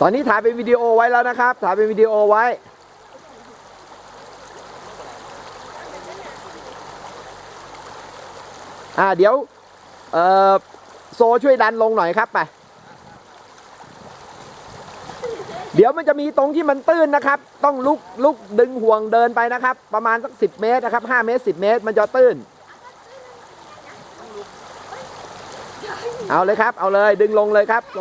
ตอนนี้ถ่ายเป็นวิดีโอไว้แล้วนะครับ ถ่ายเป็นวิดีโอไว้ อ่าเดี๋ยว เอ่อ โซช่วยดันลงหน่อยครับไป เดี๋ยวมันจะมีตรงที่มันตื้นนะครับ ต้องลุกลุกดึงห่วงเดินไปนะครับ ประมาณสักสิบเมตรนะครับห้าเมตรสิบเมตร มันจะตื้น เอาเลยครับ เอาเลยดึงลงเลยครับโซ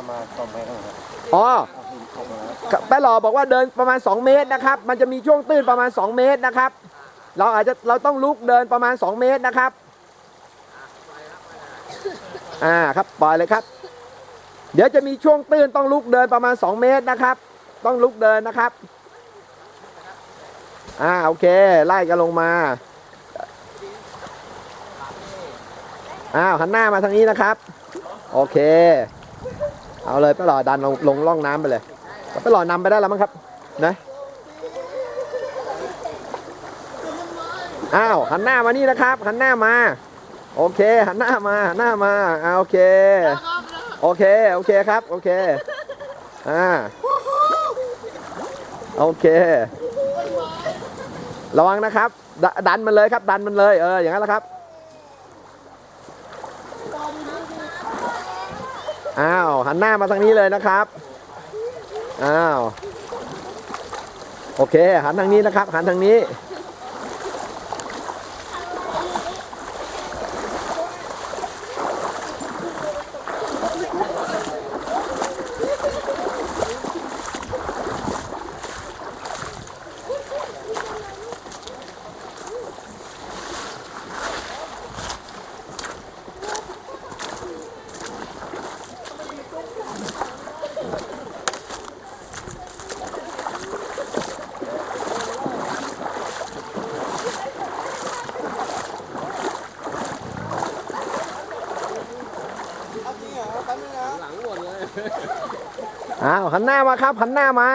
ประมาณสองเมตรนะครับอ๋อเอาหินตกมาแล้วแป้หล่อบอกว่าเดินประมาณ 2 เมตรนะครับ มันจะมีช่วงตื้นประมาณ 2 เมตรนะครับ เราอาจจะเราต้องลุกเดินประมาณ 2 เมตรนะครับ อ่าครับปล่อยเลยครับ เดี๋ยวจะมีช่วงตื้นต้องลุกเดินประมาณ 2 เมตรนะครับ ต้องลุกเดินนะครับ อ่าโอเค ไล่กันลงมา อ้าวหันหน้ามาทางนี้นะครับ โอเค เอาเลยไปหล่อดันลงลงล่องน้ำไปเลยไปหล่อนำไปได้แล้วมั้งครับนะอ้าวหันหน้ามานี่นะครับหันหน้ามา โอเคหันหน้ามาหันหน้ามาอ่าโอเค โอเคโอเคครับโอเคอ่าโอเค ระวังนะครับดดันมันเลยครับ ดันมันเลยเอออย่างนั้นแหละครับ อ้าวหันหน้ามาทางนี้เลยนะครับอ้าวโอเคหันทางนี้นะครับหันทางนี้ อ้าวหันหน้ามาครับหันหน้ามา